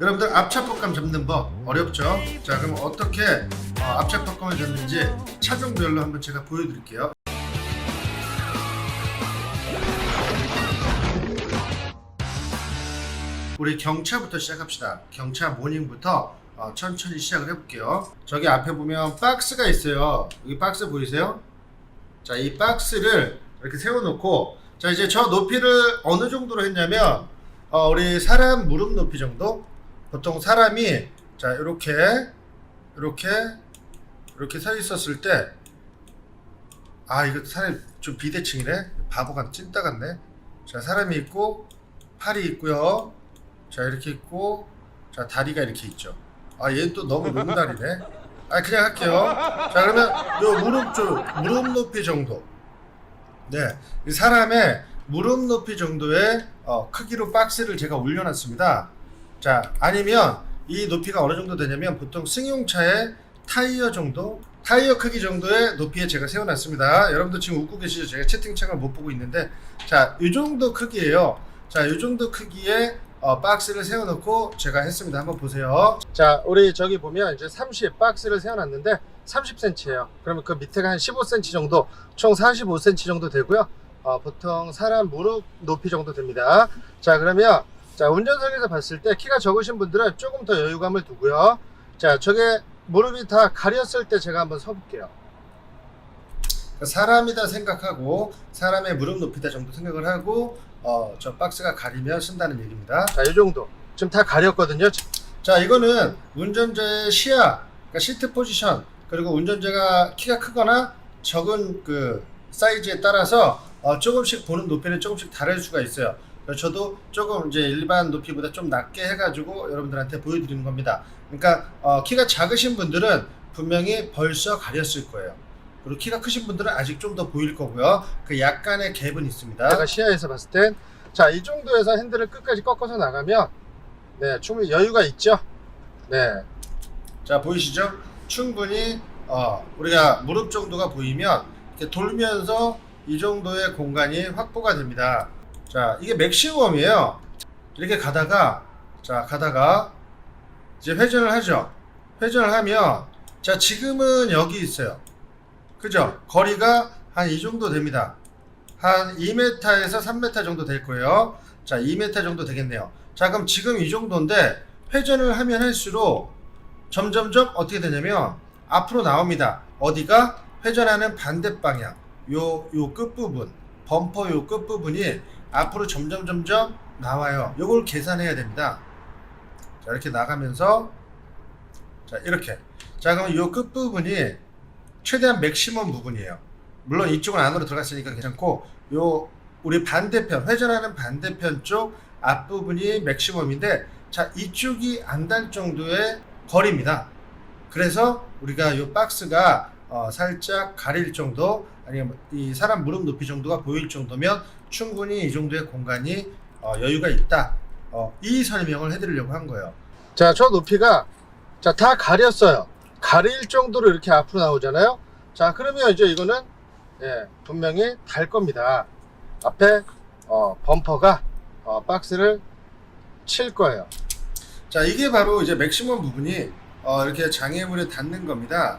여러분들 앞차폭감 잡는 법 어렵죠? 자 그럼 어떻게 어, 앞차폭감을 잡는지 차종별로 한번 제가 보여드릴게요. 우리 경차부터 시작합시다. 경차 모닝부터 어, 천천히 시작을 해볼게요. 저기 앞에 보면 박스가 있어요. 여기 박스 보이세요? 자, 이 박스를 이렇게 세워놓고 자 이제 저 높이를 어느 정도로 했냐면 어, 우리 사람 무릎 높이 정도 보통 사람이 자 이렇게 이렇게 이렇게 서 있었을 때 아 이거 사람이 좀 비대칭이네. 바보가 찐따 같네. 자 사람이 있고 팔이 있고요. 자 이렇게 있고 자 다리가 이렇게 있죠. 아 얘는 또 너무 롱다리네. 아 그냥 할게요. 자 그러면 요 무릎 쪽 무릎 높이 정도. 네, 이 사람의 무릎 높이 정도의 어, 크기로 박스를 제가 올려놨습니다. 자, 아니면 이 높이가 어느 정도 되냐면 보통 승용차의 타이어 정도, 타이어 크기 정도의 높이에 제가 세워놨습니다. 여러분들 지금 웃고 계시죠? 제가 채팅창을 못 보고 있는데, 자, 이 정도 크기예요. 자, 이 정도 크기의 어, 박스를 세워놓고 제가 했습니다. 한번 보세요. 자, 우리 저기 보면 이제 30 박스를 세워놨는데 30cm예요. 그러면 그 밑에가 한 15cm 정도, 총 45cm 정도 되고요. 어, 보통 사람 무릎 높이 정도 됩니다. 자, 그러면 자 운전석에서 봤을 때 키가 적으신 분들은 조금 더 여유감을 두고요. 자, 저게 무릎이 다 가렸을 때 제가 한번 서볼게요. 사람이다 생각하고 사람의 무릎 높이다 정도 생각을 하고 어, 저 박스가 가리면 쓴다는 얘기입니다. 자, 이 정도. 지금 다 가렸거든요. 자, 이거는 운전자의 시야, 그러니까 시트 포지션, 그리고 운전자가 키가 크거나 적은 그 사이즈에 따라서 어, 조금씩 보는 높이는 조금씩 다를 수가 있어요. 저도 조금 이제 일반 높이보다 좀 낮게 해가지고 여러분들한테 보여드리는 겁니다. 그러니까 어, 키가 작으신 분들은 분명히 벌써 가렸을 거예요. 그리고 키가 크신 분들은 아직 좀 더 보일 거고요. 그 약간의 갭은 있습니다. 제가 시야에서 봤을 땐, 자, 이 정도에서 핸들을 끝까지 꺾어서 나가면, 네, 충분히 여유가 있죠? 네. 자, 보이시죠? 충분히, 어, 우리가 무릎 정도가 보이면, 이렇게 돌면서 이 정도의 공간이 확보가 됩니다. 자, 이게 맥시멈이에요. 이렇게 가다가, 자, 가다가, 이제 회전을 하죠. 회전을 하면, 자, 지금은 여기 있어요. 그죠? 거리가 한 이 정도 됩니다. 한 2m에서 3m 정도 될 거예요. 자, 2m 정도 되겠네요. 자, 그럼 지금 이 정도인데 회전을 하면 할수록 점점점 어떻게 되냐면 앞으로 나옵니다. 어디가 회전하는 반대 방향. 요 요 끝부분, 범퍼 요 끝부분이 앞으로 점점 점점 나와요. 요걸 계산해야 됩니다. 자, 이렇게 나가면서 자, 이렇게. 자, 그럼 요 끝부분이 최대한 맥시멈 부분이에요. 물론 이쪽은 안으로 들어갔으니까 괜찮고 요 우리 반대편 회전하는 반대편 쪽 앞부분이 맥시멈인데 자 이쪽이 안 닿을 정도의 거리입니다. 그래서 우리가 요 박스가 어, 살짝 가릴 정도 아니면 이 사람 무릎 높이 정도가 보일 정도면 충분히 이 정도의 공간이 어, 여유가 있다. 어, 이 설명을 해드리려고 한 거예요. 자, 저 높이가 자 다 가렸어요. 가릴 정도로 이렇게 앞으로 나오잖아요. 자, 그러면 이제 이거는 예, 분명히 달 겁니다. 앞에 어, 범퍼가 어, 박스를 칠 거예요. 자, 이게 바로 이제 맥시멈 부분이 어, 이렇게 장애물에 닿는 겁니다.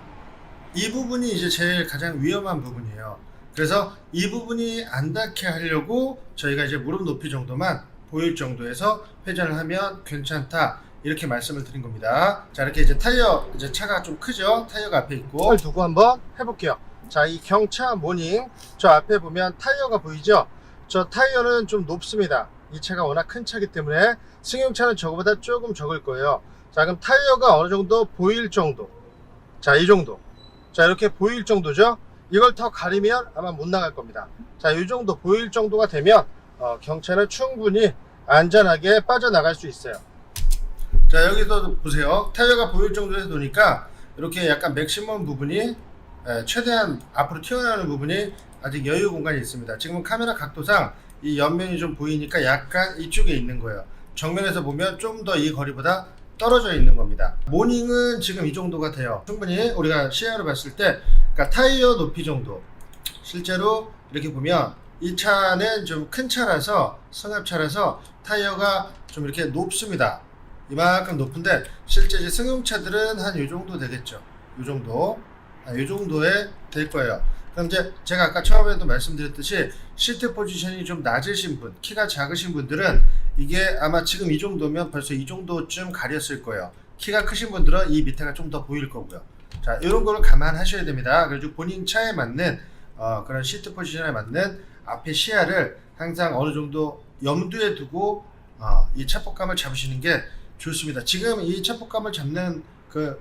이 부분이 이제 제일 가장 위험한 부분이에요. 그래서 이 부분이 안 닿게 하려고 저희가 이제 무릎 높이 정도만 보일 정도에서 회전을 하면 괜찮다. 이렇게 말씀을 드린 겁니다. 자, 이렇게 이제 타이어, 이제 차가 좀 크죠? 타이어가 앞에 있고. 걸 두고 한번 해볼게요. 자, 이 경차 모닝, 저 앞에 보면 타이어가 보이죠? 저 타이어는 좀 높습니다. 이 차가 워낙 큰 차기 때문에 승용차는 저거보다 조금 적을 거예요. 자, 그럼 타이어가 어느 정도 보일 정도. 자, 이 정도. 자, 이렇게 보일 정도죠? 이걸 더 가리면 아마 못 나갈 겁니다. 자, 이 정도 보일 정도가 되면 어, 경차는 충분히 안전하게 빠져나갈 수 있어요. 자 여기서 보세요 타이어가 보일 정도에서 놓으니까 이렇게 약간 맥시멈 부분이 에, 최대한 앞으로 튀어나오는 부분이 아직 여유 공간이 있습니다 지금은 카메라 각도상 이 옆면이 좀 보이니까 약간 이쪽에 있는 거예요 정면에서 보면 좀 더 이 거리보다 떨어져 있는 겁니다. 모닝은 지금 이 정도가 돼요. 충분히 우리가 시야로 봤을 때 그러니까 타이어 높이 정도. 실제로 이렇게 보면 이 차는 좀 큰 차라서 승합차라서 타이어가 좀 이렇게 높습니다. 이만큼 높은데 실제 이제 승용차들은 한 이 정도 되겠죠. 이 정도, 아, 이 정도에 될 거예요. 그럼 이제 제가 아까 처음에도 말씀드렸듯이 시트 포지션이 좀 낮으신 분, 키가 작으신 분들은 이게 아마 지금 이 정도면 벌써 이 정도쯤 가렸을 거예요. 키가 크신 분들은 이 밑에가 좀 더 보일 거고요. 자, 이런 거를 감안하셔야 됩니다. 그래서 본인 차에 맞는 어, 그런 시트 포지션에 맞는 앞에 시야를 항상 어느 정도 염두에 두고 어, 이 차폭감을 잡으시는 게 좋습니다. 지금 이 차폭감을 잡는 그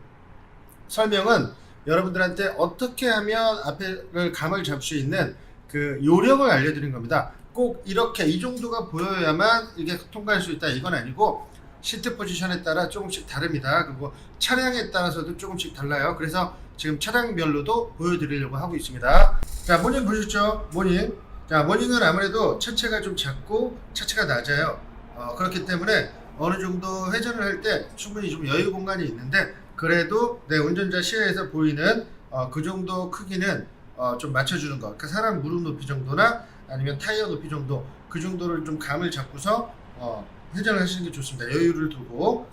설명은 여러분들한테 어떻게 하면 앞에를 감을 잡을 수 있는 그 요령을 알려드린 겁니다. 꼭 이렇게 이 정도가 보여야만 이게 통과할 수 있다 이건 아니고 시트 포지션에 따라 조금씩 다릅니다. 그리고 차량에 따라서도 조금씩 달라요. 그래서 지금 차량별로도 보여드리려고 하고 있습니다. 자 모닝 보셨죠? 모닝. 자 모닝은 아무래도 차체가 좀 작고 차체가 낮아요. 어, 그렇기 때문에 어느 정도 회전을 할 때 충분히 좀 여유 공간이 있는데 그래도 내 운전자 시야에서 보이는 어, 그 정도 크기는 어, 좀 맞춰주는 거. 그러니까 사람 무릎 높이 정도나 아니면 타이어 높이 정도 그 정도를 좀 감을 잡고서 어, 회전을 하시는 게 좋습니다. 여유를 두고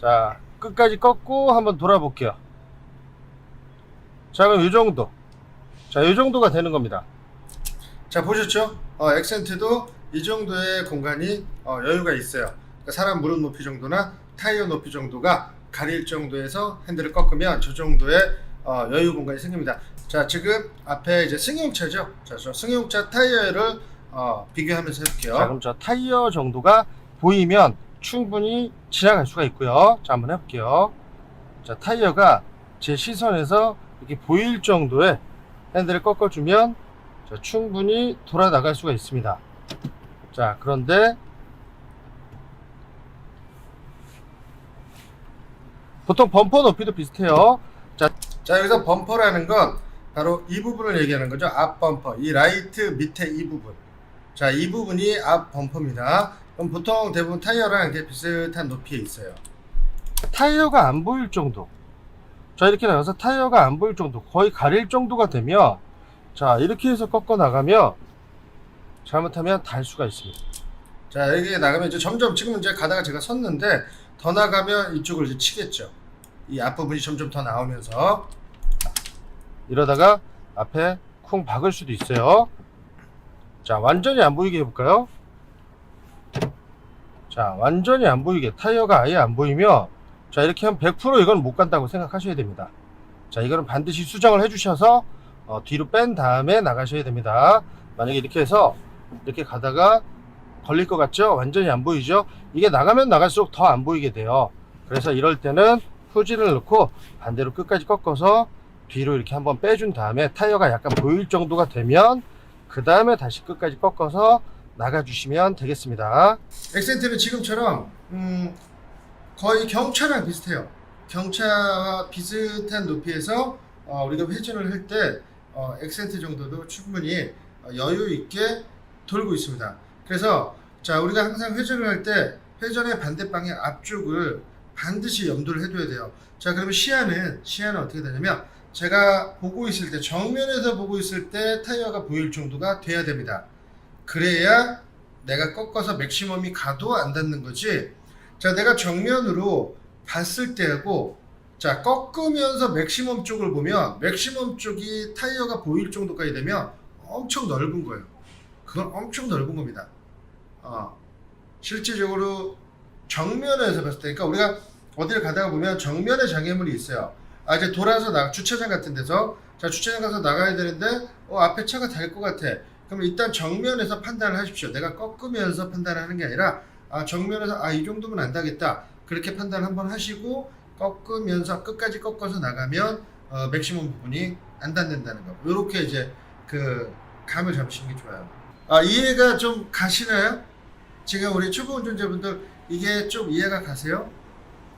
자 끝까지 꺾고 한번 돌아볼게요. 자 그럼 이 정도. 자이 정도가 되는 겁니다. 자 보셨죠? 어, 액센트도 이 정도의 공간이 어, 여유가 있어요. 그러니까 사람 무릎 높이 정도나 타이어 높이 정도가 가릴 정도에서 핸들을 꺾으면 저 정도의 어, 여유 공간이 생깁니다. 자 지금 앞에 이제 승용차죠. 자, 저 승용차 타이어를 어, 비교하면서 해볼게요. 자 그럼 저 타이어 정도가 보이면 충분히 지나갈 수가 있고요. 자 한번 해볼게요. 자 타이어가 제 시선에서 이렇게 보일 정도의 핸들을 꺾어주면 자, 충분히 돌아 나갈 수가 있습니다. 자 그런데 보통 범퍼 높이도 비슷해요. 자, 자 여기서 범퍼라는 건 바로 이 부분을 얘기하는 거죠. 앞 범퍼, 이 라이트 밑에 이 부분. 자, 이 부분이 앞 범퍼입니다. 그럼 보통 대부분 타이어랑 이렇게 비슷한 높이에 있어요. 타이어가 안 보일 정도. 자, 이렇게 나가서 타이어가 안 보일 정도, 거의 가릴 정도가 되면, 자, 이렇게 해서 꺾어 나가면, 잘못하면 달 수가 있습니다. 자, 여기 나가면 이제 점점 지금 이제 가다가 제가 섰는데, 더 나가면 이쪽을 이제 치겠죠. 이 앞부분이 점점 더 나오면서 이러다가 앞에 쿵 박을 수도 있어요. 자, 완전히 안 보이게 해볼까요? 자, 완전히 안 보이게 타이어가 아예 안 보이면 자, 이렇게 하면 100% 이건 못 간다고 생각하셔야 됩니다. 자, 이거는 반드시 수정을 해주셔서 어, 뒤로 뺀 다음에 나가셔야 됩니다. 만약에 이렇게 해서 이렇게 가다가 걸릴 것 같죠? 완전히 안 보이죠? 이게 나가면 나갈수록 더 안 보이게 돼요. 그래서 이럴 때는 후진을 넣고 반대로 끝까지 꺾어서 뒤로 이렇게 한번 빼준 다음에 타이어가 약간 보일 정도가 되면 그 다음에 다시 끝까지 꺾어서 나가주시면 되겠습니다. 엑센트는 지금처럼 음, 거의 경차랑 비슷해요. 경차와 비슷한 높이에서 어, 우리가 회전을 할때 어, 엑센트 정도도 충분히 어, 여유 있게 돌고 있습니다. 그래서 자 우리가 항상 회전을 할 때 회전의 반대방의 앞쪽을 반드시 염두를 해둬야 돼요. 자 그러면 시야는 시야는 어떻게 되냐면 제가 보고 있을 때 정면에서 보고 있을 때 타이어가 보일 정도가 돼야 됩니다. 그래야 내가 꺾어서 맥시멈이 가도 안 닿는 거지. 자 내가 정면으로 봤을 때하고 자 꺾으면서 맥시멈 쪽을 보면 맥시멈 쪽이 타이어가 보일 정도까지 되면 엄청 넓은 거예요. 그건 엄청 넓은 겁니다. 어, 실질적으로 정면에서 봤을 때, 그러니까 우리가 어디를 가다가 보면 정면에 장애물이 있어요. 아 이제 돌아서 나 주차장 같은 데서 자 주차장 가서 나가야 되는데 어 앞에 차가 달 것 같아. 그럼 일단 정면에서 판단을 하십시오. 내가 꺾으면서 판단하는 게 아니라 아 정면에서 아 이 정도면 안 다겠다. 그렇게 판단 한번 하시고 꺾으면서 끝까지 꺾어서 나가면 어, 맥시멈 부분이 안 닿는다는 거. 이렇게 이제 그 감을 잡으시는 게 좋아요. 아 이해가 좀 가시나요? 지금 우리 초보 운전자분들 이게 좀 이해가 가세요?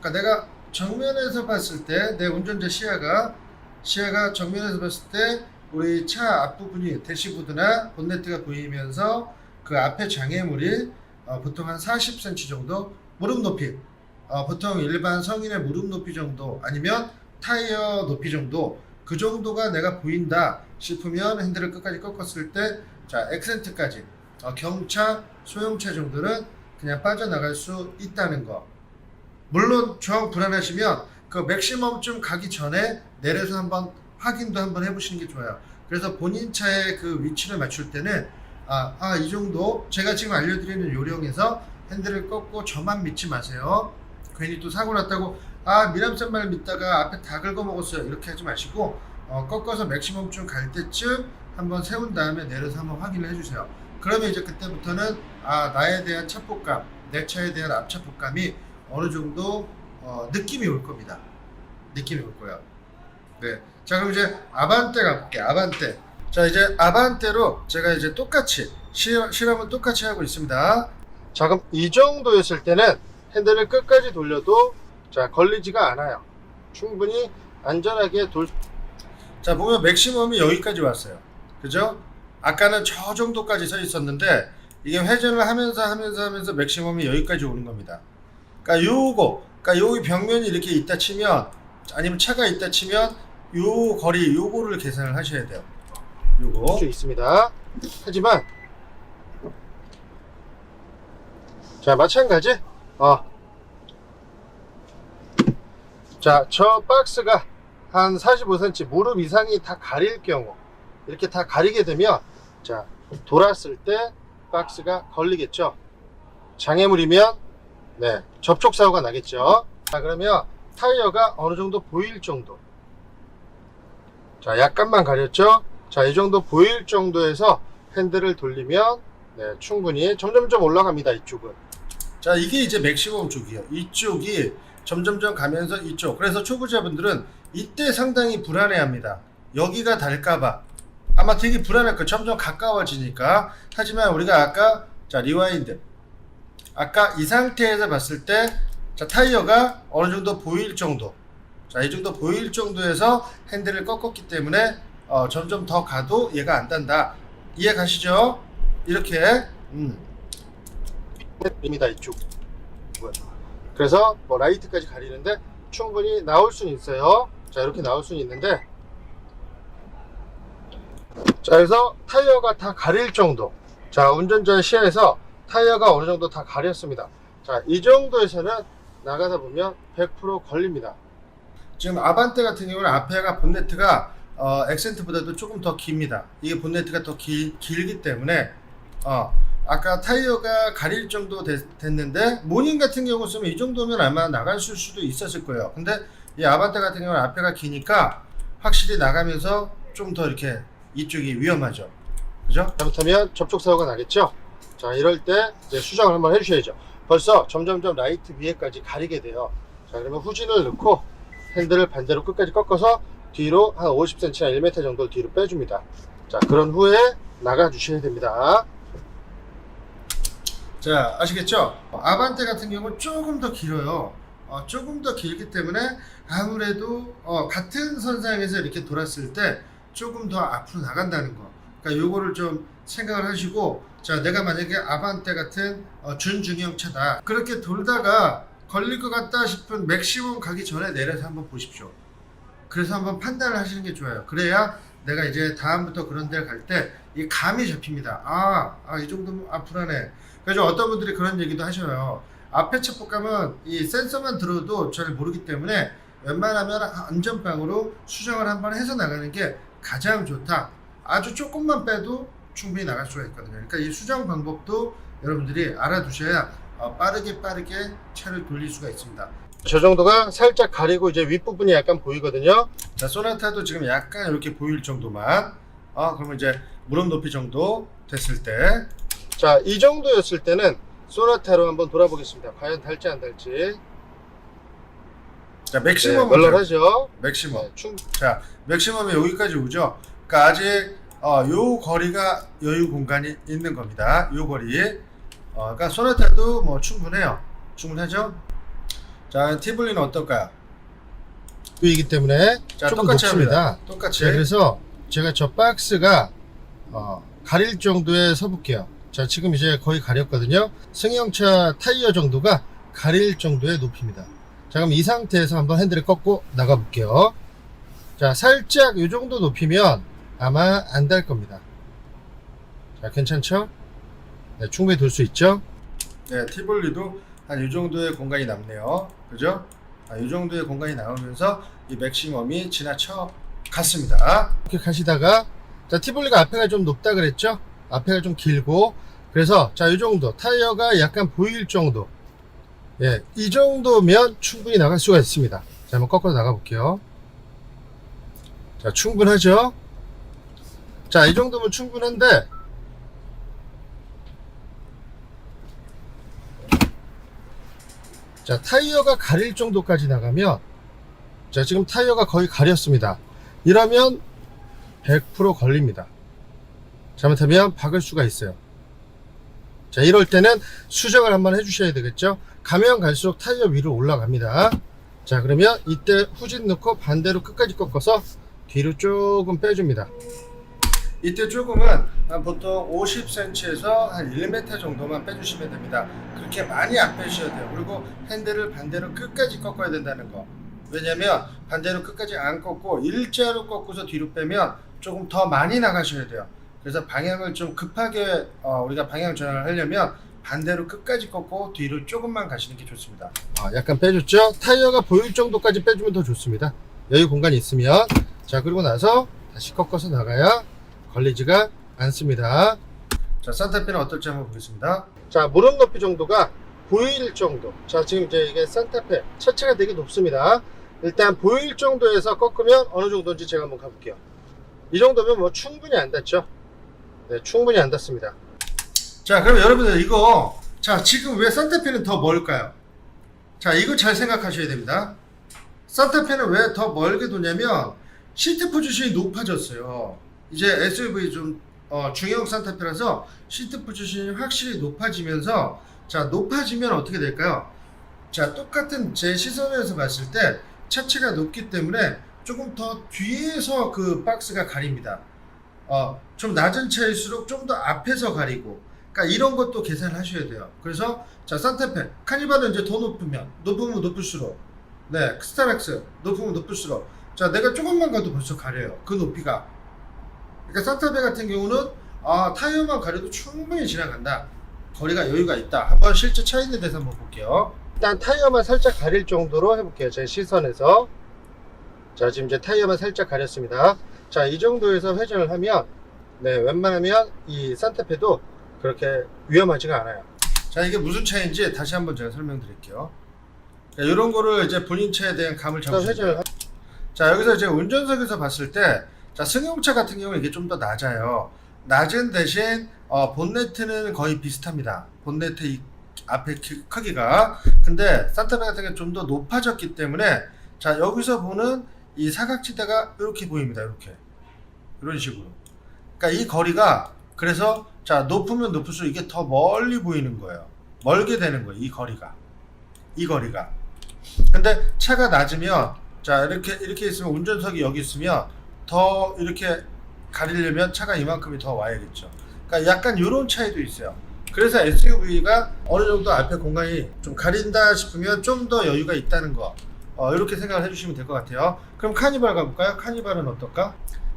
그러니까 내가 정면에서 봤을 때 내 운전자 시야가 시야가 정면에서 봤을 때 우리 차 앞부분이 대시보드나 본네트가 보이면서 그 앞에 장애물이 어, 보통 한 40cm 정도 무릎 높이 어, 보통 일반 성인의 무릎 높이 정도 아니면 타이어 높이 정도 그 정도가 내가 보인다 싶으면 핸들을 끝까지 꺾었을 때 자 액센트까지 어, 경차 소형차 정도는 그냥 빠져나갈 수 있다는 거 물론 정 불안하시면 그 맥시멈쯤 가기 전에 내려서 한번 확인도 한번 해보시는 게 좋아요. 그래서 본인 차의 그 위치를 맞출 때는 아, 아, 이 정도 제가 지금 알려드리는 요령에서 핸들을 꺾고 저만 믿지 마세요. 괜히 또 사고 났다고 아 미남산 말 믿다가 앞에 다 긁어먹었어요 이렇게 하지 마시고 어, 꺾어서 맥시멈쯤 갈 때쯤 한번 세운 다음에 내려서 한번 확인을 해주세요. 그러면 이제 그때부터는 아 나에 대한 차폭감, 내 차에 대한 앞차폭감이 어느 정도 어, 느낌이 올 겁니다. 느낌이 올 거예요. 네. 자 그럼 이제 아반떼 가볼게. 아반떼. 자 이제 아반떼로 제가 이제 똑같이 실험, 실험은 똑같이 하고 있습니다. 자 그럼 이 정도였을 때는 핸들을 끝까지 돌려도 자 걸리지가 않아요. 충분히 안전하게 돌. 자 보면 맥시멈이 여기까지 왔어요. 그죠? 아까는 저 정도까지 서 있었는데 이게 회전을 하면서 하면서 하면서 맥시멈이 여기까지 오는 겁니다. 그러니까 요거, 그러니까 여기 벽면이 이렇게 있다 치면 아니면 차가 있다 치면 요 거리 요거를 계산을 하셔야 돼요. 요거 수 있습니다. 하지만 자 마찬가지. 어. 자, 저 박스가 한 45cm 무릎 이상이 다 가릴 경우 이렇게 다 가리게 되면 자 돌았을 때 박스가 걸리겠죠. 장애물이면 네 접촉 사고가 나겠죠. 자 그러면 타이어가 어느 정도 보일 정도. 자 약간만 가렸죠. 자 이 정도 보일 정도에서 핸들을 돌리면 네 충분히 점점점 올라갑니다 이쪽은. 자 이게 이제 맥시멈 쪽이에요. 이쪽이 점점점 가면서 이쪽. 그래서 초보자분들은 이때 상당히 불안해합니다. 여기가 닿을까봐 아마 되게 불안할 거예요. 점점 가까워지니까. 하지만 우리가 아까 자 리와인드 아까 이 상태에서 봤을 때 자, 타이어가 어느 정도 보일 정도. 자, 이 정도 보일 정도에서 핸들을 꺾었기 때문에 어, 점점 더 가도 얘가 안 단다. 이해 가시죠? 이렇게 음. 입니다 이쪽. 그래서 뭐 라이트까지 가리는데 충분히 나올 수는 있어요. 자, 이렇게 나올 수는 있는데 자, 그래서 타이어가 다 가릴 정도. 자, 운전자 시야에서 타이어가 어느 정도 다 가렸습니다. 자, 이 정도에서는 나가다 보면 100% 걸립니다. 지금 아반떼 같은 경우는 앞에가 본네트가 어, 엑센트보다도 조금 더 깁니다. 이게 본네트가 더 길, 길기 때문에 어, 아까 타이어가 가릴 정도 됐, 는데 모닝 같은 경우 쓰면 이 정도면 아마 나갈 수도 있었을 거예요. 근데 이 아반떼 같은 경우는 앞에가 기니까 확실히 나가면서 좀 더 이렇게 이쪽이 위험하죠. 그죠? 잘못하면 접촉 사고가 나겠죠? 자, 이럴 때 이제 수정을 한번 해주셔야죠. 벌써 점점점 라이트 위에까지 가리게 돼요. 자, 그러면 후진을 넣고 핸들을 반대로 끝까지 꺾어서 뒤로 한 50cm나 1m 정도 뒤로 빼줍니다. 자, 그런 후에 나가 주셔야 됩니다. 자, 아시겠죠? 아반떼 같은 경우는 조금 더 길어요. 어, 조금 더 길기 때문에 아무래도 어, 같은 선상에서 이렇게 돌았을 때 조금 더 앞으로 나간다는 거. 그러니까 요거를 좀 생각을 하시고 자 내가 만약에 아반떼 같은 어, 준중형 차다 그렇게 돌다가 걸릴 것 같다 싶은 맥시멈 가기 전에 내려서 한번 보십시오. 그래서 한번 판단을 하시는 게 좋아요. 그래야 내가 이제 다음부터 그런 데를 갈 때 이 감이 잡힙니다. 아, 아, 이 정도면 아, 불안해. 그래서 어떤 분들이 그런 얘기도 하셔요. 앞에 차폭감은 이 센서만 들어도 잘 모르기 때문에 웬만하면 안전빵으로 수정을 한번 해서 나가는 게 가장 좋다. 아주 조금만 빼도 충분히 나갈 수가 있거든요. 그러니까 이 수정 방법도 여러분들이 알아두셔야 어, 빠르게 빠르게 차를 돌릴 수가 있습니다. 저 정도가 살짝 가리고 이제 윗부분이 약간 보이거든요. 자, 소나타도 지금 약간 이렇게 보일 정도만. 어, 그러면 이제 무릎 높이 정도 됐을 때. 자, 이 정도였을 때는 소나타로 한번 돌아보겠습니다. 과연 달지 안 달지. 자, 맥시멈 네, 널널하죠. 맥시멈. 네, 충... 자, 맥시멈이 여기까지 오죠. 그러니까 아직 어, 요 거리가 여유 공간이 있는 겁니다. 요 거리. 어, 그러니까 소나타도 뭐 충분해요. 충분하죠? 자, 티블리는 어떨까요? 이기 때문에 자, 조금 똑같이 높습니다. 합니다. 똑같이. 자, 그래서 제가 저 박스가 어, 가릴 정도에 서볼게요. 자, 지금 이제 거의 가렸거든요. 승용차 타이어 정도가 가릴 정도의 높이입니다. 자, 그럼 이 상태에서 한번 핸들을 꺾고 나가 볼게요. 자, 살짝 이 정도 높이면 아마 안 달 겁니다. 자, 괜찮죠? 네, 충분히 돌 수 있죠? 네, 티볼리도 한 이 정도의 공간이 남네요. 그죠? 아, 이 정도의 공간이 나오면서 이 맥시멈이 지나쳐 갔습니다. 이렇게 가시다가 자 티볼리가 앞에가 좀 높다 그랬죠? 앞에가 좀 길고 그래서 자 이 정도 타이어가 약간 보일 정도 예, 이 정도면 충분히 나갈 수가 있습니다. 자 한번 꺾어서 나가 볼게요. 자 충분하죠? 자 이 정도면 충분한데 자 타이어가 가릴 정도까지 나가면 자 지금 타이어가 거의 가렸습니다 이러면 100% 걸립니다 잘못하면 박을 수가 있어요 자 이럴 때는 수정을 한번 해주셔야 되겠죠 가면 갈수록 타이어 위로 올라갑니다 자 그러면 이때 후진 넣고 반대로 끝까지 꺾어서 뒤로 조금 빼줍니다 이때 조금은 한 보통 50cm에서 한 1m 정도만 빼주시면 됩니다. 그렇게 많이 안 빼주셔야 돼요. 그리고 핸들을 반대로 끝까지 꺾어야 된다는 거. 왜냐면 반대로 끝까지 안 꺾고 일자로 꺾고서 뒤로 빼면 조금 더 많이 나가셔야 돼요. 그래서 방향을 좀 급하게 어, 우리가 방향 전환을 하려면 반대로 끝까지 꺾고 뒤로 조금만 가시는 게 좋습니다. 아, 약간 빼줬죠? 타이어가 보일 정도까지 빼주면 더 좋습니다. 여유 공간이 있으면 자 그리고 나서 다시 꺾어서 나가야 걸리지가 않습니다. 자, 산타페는 어떨지 한번 보겠습니다. 자, 무릎 높이 정도가 보일 정도. 자, 지금 이제 이게 산타페 차체가 되게 높습니다. 일단 보일 정도에서 꺾으면 어느 정도인지 제가 한번 가볼게요. 이 정도면 뭐 충분히 안 닿죠? 네, 충분히 안 닿습니다. 자, 그럼 여러분들 이거 자, 지금 왜 산타페는 더 멀까요? 자, 이거 잘 생각하셔야 됩니다. 산타페는 왜 더 멀게 도냐면 시트 포지션이 높아졌어요. 이제 SUV 좀 어, 중형 산타페라서 시트 포지션이 확실히 높아지면서 자 높아지면 어떻게 될까요? 자 똑같은 제 시선에서 봤을 때 차체가 높기 때문에 조금 더 뒤에서 그 박스가 가립니다. 어, 좀 낮은 차일수록 좀 더 앞에서 가리고 그러니까 이런 것도 계산을 하셔야 돼요. 그래서 자 산타페 카니발은 이제 더 높으면 높으면 높을수록 네 스타렉스 높으면 높을수록 자 내가 조금만 가도 벌써 가려요. 그 높이가 그러니까 산타페 같은 경우는 아, 타이어만 가려도 충분히 지나간다. 거리가 여유가 있다. 한번 실제 차 있는 데서 한번 볼게요. 일단 타이어만 살짝 가릴 정도로 해볼게요. 제 시선에서. 자, 지금 이제 타이어만 살짝 가렸습니다. 자, 이 정도에서 회전을 하면, 네, 웬만하면 이 산타페도 그렇게 위험하지가 않아요. 자, 이게 무슨 차인지 다시 한번 제가 설명드릴게요. 이런 거를 이제 본인 차에 대한 감을 잡으셔야 돼요. 자, 여기서 이제 운전석에서 봤을 때, 자, 승용차 같은 경우는 이게 좀 더 낮아요. 낮은 대신 어, 본네트는 거의 비슷합니다. 본네트 이 앞에 키- 크기가. 근데 산타페 같은 경우는 좀 더 높아졌기 때문에 자, 여기서 보는 이 사각지대가 이렇게 보입니다. 이렇게. 이런 식으로. 그러니까 이 거리가 그래서 자, 높으면 높을수록 이게 더 멀리 보이는 거예요. 멀게 되는 거예요. 이 거리가. 이 거리가. 근데 차가 낮으면 자, 이렇게 이렇게 있으면 운전석이 여기 있으면 더 이렇게 가리려면 차가 이만큼이 더 와야겠죠. 그러니까 약간 이런 차이도 있어요. 그래서 SUV가 어느 정도 앞에 공간이 좀 가린다 싶으면 좀 더 여유가 있다는 거. 어, 이렇게 생각을 해주시면 될 것 같아요. 그럼 카니발 가볼까요? 카니발은 어떨까?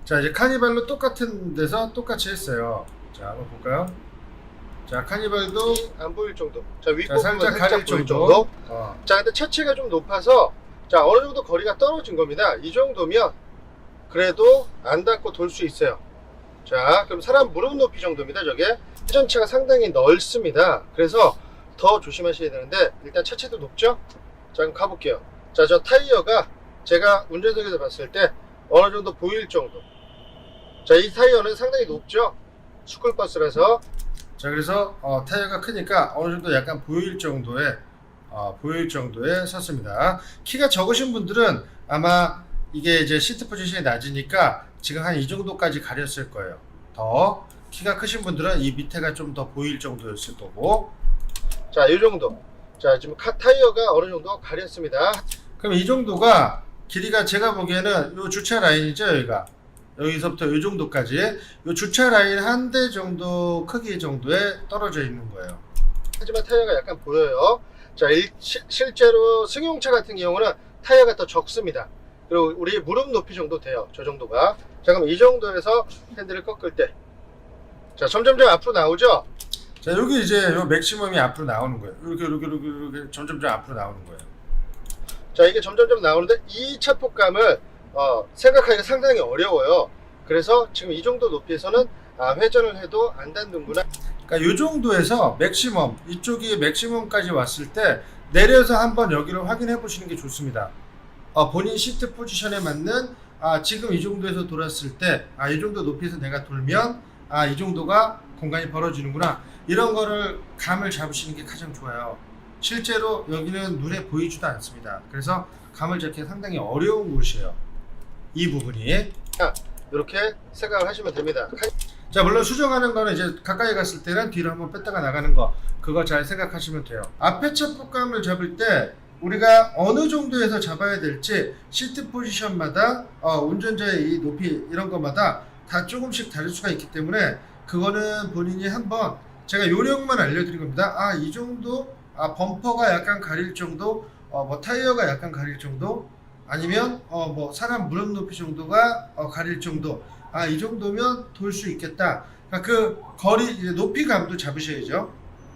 자, 이제 카니발로 똑같은 데서 똑같이 했어요. 자, 한번 볼까요? 자, 카니발도 안 보일 정도. 자, 윗부분 자, 살짝 가릴 보일 정도. 어. 자, 근데 차체가 좀 높아서 자, 어느 정도 거리가 떨어진 겁니다. 이 정도면 그래도 안 닿고 돌 수 있어요. 자, 그럼 사람 무릎 높이 정도입니다. 저게 회전차가 상당히 넓습니다. 그래서 더 조심하셔야 되는데 일단 차체도 높죠? 자, 그럼 가볼게요. 자, 저 타이어가 제가 운전석에서 봤을 때 어느 정도 보일 정도. 자, 이 타이어는 상당히 높죠? 스쿨버스라서 자 그래서 어, 타이어가 크니까 어느 정도 약간 보일 정도의 어, 보일 정도에 섰습니다. 키가 적으신 분들은 아마 이게 이제 시트 포지션이 낮으니까 지금 한 이 정도까지 가렸을 거예요. 더 키가 크신 분들은 이 밑에가 좀 더 보일 정도였을 거고. 자, 이 정도. 자, 지금 카 타이어가 어느 정도 가렸습니다. 그럼 이 정도가 길이가 제가 보기에는 요 주차 라인이죠 여기가 여기서부터 이 정도까지 요 주차 라인 한 대 정도 크기 정도에 떨어져 있는 거예요. 하지만 타이어가 약간 보여요. 자, 일- 시- 실제로 승용차 같은 경우는 타이어가 더 적습니다. 그리고 우리 무릎 높이 정도 돼요. 저 정도가. 자, 그럼 이 정도에서 핸들을 꺾을 때. 자, 점점점 앞으로 나오죠? 자 여기 이제 요 맥시멈이 앞으로 나오는 거예요. 이렇게 이렇게 이렇게, 이렇게 점점점 앞으로 나오는 거예요. 자 이게 점점점 나오는데 이 차폭감을 어, 생각하기가 상당히 어려워요. 그래서 지금 이 정도 높이에서는 아, 회전을 해도 안 닿는구나. 그러니까 이 정도에서 맥시멈 이쪽이 맥시멈까지 왔을 때 내려서 한번 여기를 확인해 보시는 게 좋습니다. 어, 본인 시트 포지션에 맞는 아, 지금 이 정도에서 돌았을 때 아, 이 정도 높이에서 내가 돌면 아, 이 정도가 공간이 벌어지는구나 이런 거를 감을 잡으시는 게 가장 좋아요. 실제로 여기는 눈에 보이지도 않습니다. 그래서 감을 잡기 상당히 어려운 곳이에요. 이 부분이. 이렇게 생각을 하시면 됩니다. 자 물론 수정하는 거는 이제 가까이 갔을 때는 뒤로 한번 뺐다가 나가는 거. 그거 잘 생각하시면 돼요. 앞에 차폭감을 잡을 때 우리가 어느 정도에서 잡아야 될지 시트 포지션마다 어, 운전자의 이 높이 이런 것마다 다 조금씩 다를 수가 있기 때문에 그거는 본인이 한번 제가 요령만 알려드린 겁니다. 아 이 정도 아 범퍼가 약간 가릴 정도 어, 뭐 타이어가 약간 가릴 정도 아니면 어, 뭐 사람 무릎 높이 정도가 어, 가릴 정도 아 이 정도면 돌 수 있겠다. 그러니까 그 거리 높이감도 잡으셔야죠.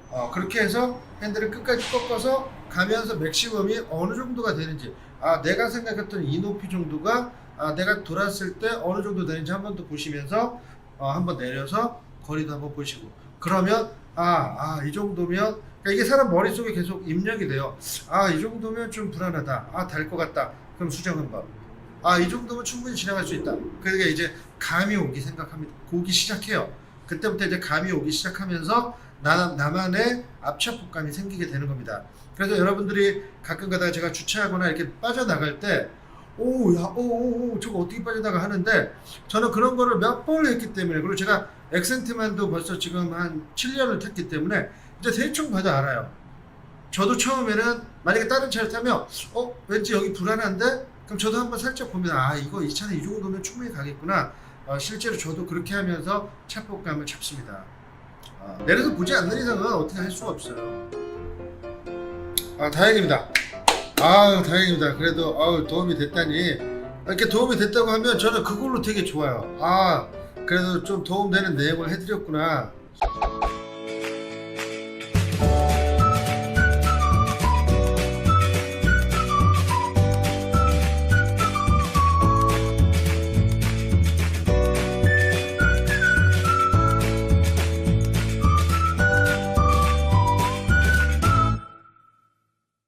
어, 그렇게 해서 핸들을 끝까지 꺾어서 가면서 맥시멈이 어느 정도가 되는지 아 내가 생각했던 이 높이 정도가 아 내가 돌았을 때 어느 정도 되는지 한 번 더 보시면서 어, 한번 내려서 거리도 한번 보시고 그러면 아 아 이 정도면 그러니까 이게 사람 머릿속에 계속 입력이 돼요. 아 이 정도면 좀 불안하다. 아 달 것 같다. 그럼 수정 한번. 아이 정도면 충분히 지나갈 수 있다. 그러니까 이제 감이 오기 생각합니다. 오기 시작해요. 그때부터 이제 감이 오기 시작하면서 나, 나만의 압착폭감이 생기게 되는 겁니다. 그래서 여러분들이 가끔 가다가 제가 주차하거나 이렇게 빠져나갈 때 오, 야, 오, 오, 오, 저거 어떻게 빠져나가 하는데 저는 그런 거를 몇 번을 했기 때문에 그리고 제가 엑센트만도 벌써 지금 한 7년을 탔기 때문에 이제 대충 봐도 알아요. 저도 처음에는 만약에 다른 차를 타면 어 왠지 여기 불안한데? 그럼 저도 한번 살짝 보면 아 이거 이 차는 이 정도면 충분히 가겠구나. 어, 실제로 저도 그렇게 하면서 차폭감을 잡습니다. 어, 내려서 보지 않는 이상은 어떻게 할 수가 없어요. 아 다행입니다. 아 다행입니다. 그래도 아우 도움이 됐다니. 이렇게 도움이 됐다고 하면 저는 그걸로 되게 좋아요. 아 그래도 좀 도움되는 내용을 해드렸구나